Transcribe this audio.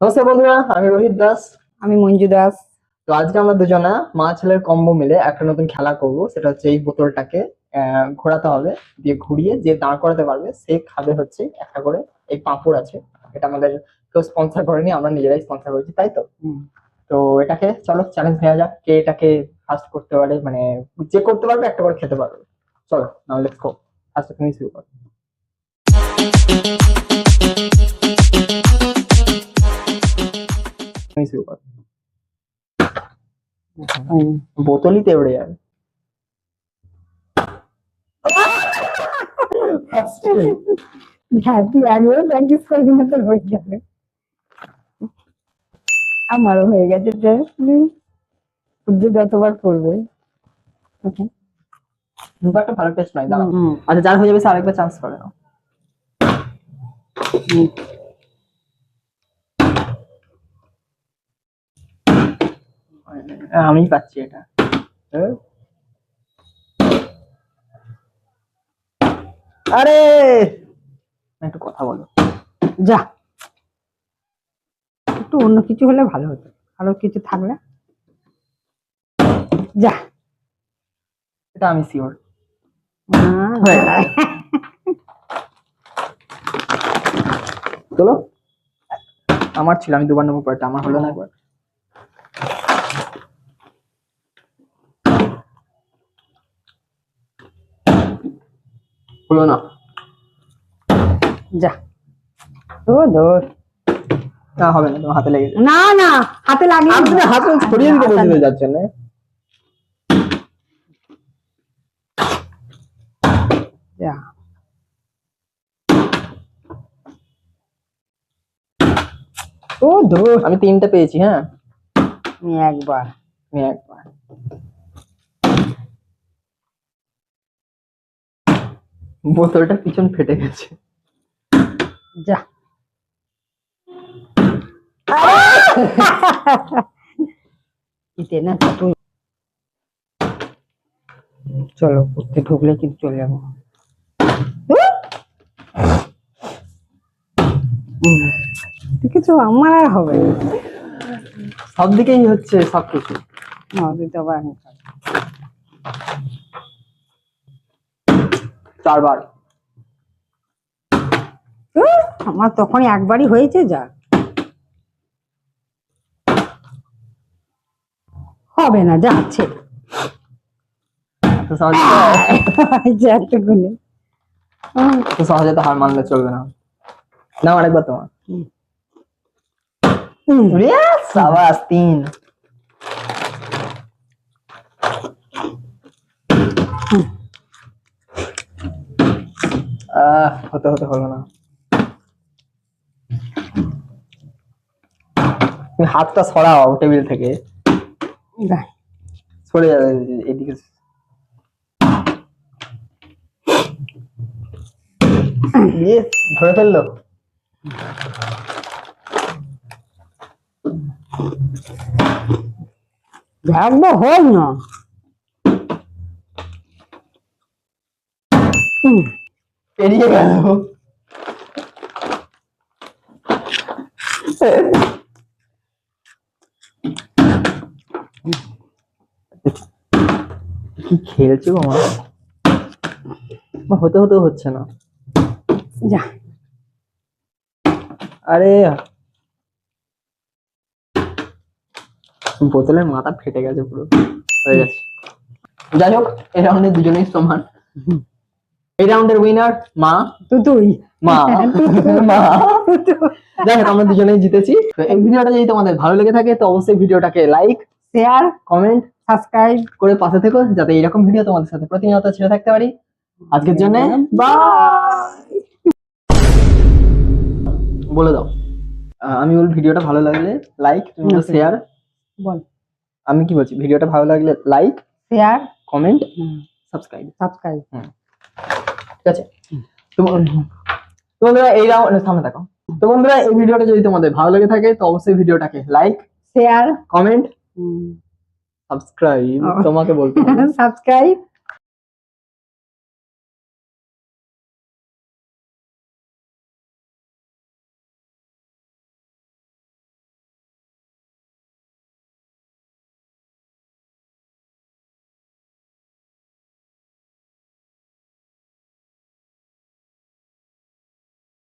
নমস্কার বন্ধুরা আমি রোহিত দাস। আমি মঞ্জু দাস। তো আজকে আমরা দুজনা মা ছেলের কম্বো মিলে একটা নতুন খেলা করব। সেটা হচ্ছে এই বোতলটাকে ঘোরাতে হবে দিয়ে ঘুরিয়ে যে দাঁড় করাতে পারবে সে খাবে হচ্ছে একটা করে এই পাঁপড় আছে। এটা আমাদের কেউ স্পন্সর করেনি আমরা নিজেরাই স্পন্সর করেছি তাই তো? তো এটাকে চলো চ্যালেঞ্জ নেওয়া যাক কে এটাকে ফার্স্ট করতে পারে মানে যে করতে পারবে একটা করে খেতে পারবে। চলো নাও লেটস গো ফার্স্ট তুমি শুরু করো। শুরু করো বোতলই তো এবারে যাবে করবি হয়ে আমারও হয়ে গেছে যে যতবার খুব একটা ভালো টেস্ট নয় দাঁড়াও আচ্ছা যার হয়ে যাবে সে আরেকবার চান্স করে নাও আমি পাচ্ছি এটা। হ্যাঁ? আরে! একটু কথা বলো। যা। একটু অন্য কিছু হলে ভালো হতো। ভালো কিছু থাকলে। যা। এটা আমি শিওর চলো। আমার ছিল আমি দুবার নেব পরেরটা আমার হলো না একবার হলো না। যা। ও না হবে না তোমার হাতে লেগে না না হাতে তুমি হাতে ছড়িয়ে দিতে বলছিলে যার জন্য যা। ও দোষ আমি তিনটা পেয়েছি হ্যাঁ? আমি একবার। আমি একবার বোতলটা পিছন ফেটে গেছে। যা। না চলো করতে ঢুকলে কিন্তু চলে যাব। দেখেছ আমার আর হবে। সব দিকেই হচ্ছে সবকিছু। তো আবার আমি খাব। চারবার। আমার তখন একবারই হয়েছে যা হবে না যাচ্ছে তো সহজে হুম, তো হার মানলে চলবে না। না আরেকবার তোমার। হুম। সাবাস তিন। আহ হতে হতে হলো না। হাতটা সরাও টেবিল থেকে। সরে যাবে এদিকে। ধরে ফেলল। একবার হোক না। পেরিয়ে গেল। কি খেলছো মা, হতে হতে হচ্ছে না। যা। আরে। বোতলের মাথা ফেটে গেছে পুরো। হয়ে গেছে। যাই হোক এই অনেক দুজনেই সমান। এই রাউন্ডের উইনার মা? তুই মা। মা। যাই হোক আমরা দুজনেই জিতেছি। তো এই ভিডিওটা যদি তোমাদের ভালো লেগে থাকে তো অবশ্যই ভিডিওটাকে লাইক শেয়ার কমেন্ট সাবস্ক্রাইব করে পাশে থেকো যাতে এরকম ভিডিও তোমাদের সাথে প্রতিনিয়ত ছেড়ে থাকতে পারি। আজকের জন্য বাই বলে দাও। আমি বল ভিডিওটা ভালো লাগলে লাইক তুমি শেয়ার বল। আমি কি বলছি? ভিডিওটা ভালো লাগলে like share comment subscribe subscribe ঠিক আছে? তো বন্ধুরা এই রাউন্ড সামনে থাকো। তো বন্ধুরা এই ভিডিওটা যদি তোমাদের ভালো লেগে থাকে তো অবশ্যই ভিডিওটাকে লাইক শেয়ার কমেন্ট সাবস্ক্রাইব. তোমাকে বলতে সাবস্ক্রাইব